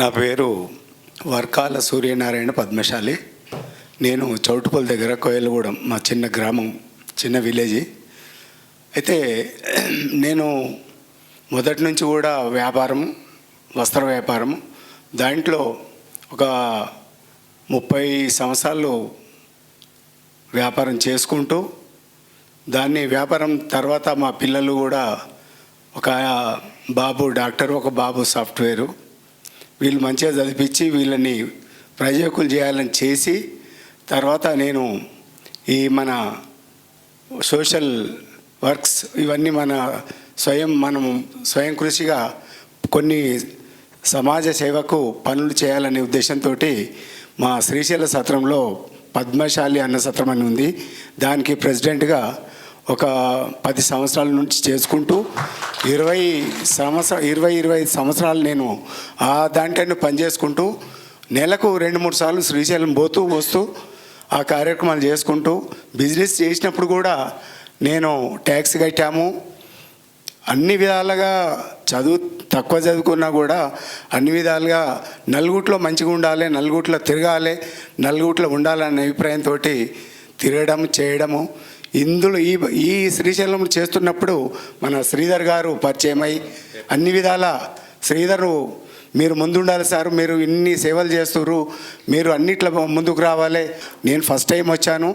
నా పేరు వర్కాల సూర్యనారాయణ పద్మశాలి. నేను చౌటుపల్లి దగ్గర కోయలగూడెం మా చిన్న గ్రామం చిన్న విలేజ్. అయితే నేను మొదటి నుంచి కూడా వ్యాపారం వస్త్ర వ్యాపారం దాంట్లో ఒక ముప్పై సంవత్సరాలు వ్యాపారం చేసుకుంటూ దాన్ని వ్యాపారం తర్వాత మా పిల్లలు కూడా ఒక బాబు డాక్టర్ ఒక బాబు సాఫ్ట్వేరు. వీళ్ళు మంచిగా చదివించి వీళ్ళని ప్రయోజకులు చేయాలని చేసి తర్వాత నేను ఈ మన సోషల్ వర్క్స్ ఇవన్నీ మన స్వయం మనం స్వయం కృషిగా కొన్ని సమాజ సేవకు పనులు చేయాలనే ఉద్దేశంతో మా శ్రీశైల సత్రంలో పద్మశాలి అన్న సత్రం అని ఉంది. దానికి ప్రెసిడెంట్గా ఒక పది సంవత్సరాల నుంచి చేసుకుంటూ ఇరవై సంవత్సర ఇరవై ఇరవై ఐదు సంవత్సరాలు నేను ఆ దాంట్లోనే పనిచేసుకుంటూ నెలకు రెండు మూడు సార్లు శ్రీశైలం పోతూ వస్తూ ఆ కార్యక్రమాలు చేసుకుంటూ బిజినెస్ చేసినప్పుడు కూడా నేను ట్యాక్స్ కట్టాము. అన్ని విధాలుగా చదువు తక్కువ చదువుకున్నా కూడా అన్ని విధాలుగా నలుగుట్లో మంచిగా ఉండాలి నలుగుట్లో తిరగాలి నలుగుట్లో ఉండాలనే అభిప్రాయంతో తిరగడం చేయడము ఇందులో ఈ ఈ శ్రీశైలం చేస్తున్నప్పుడు మన శ్రీధర్ గారు పరిచయమై అన్ని విధాల శ్రీధరు మీరు ముందుండాలి సార్ మీరు ఇన్ని సేవలు చేస్తున్నారు మీరు అన్నిట్లో ముందుకు రావాలి. నేను ఫస్ట్ టైం వచ్చాను.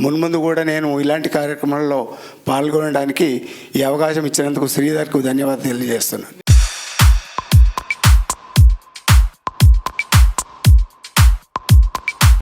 మున్ముందు కూడా నేను ఇలాంటి కార్యక్రమాల్లో పాల్గొనడానికి ఈ అవకాశం ఇచ్చినందుకు శ్రీధర్కు ధన్యవాదాలు తెలియజేస్తున్నాను.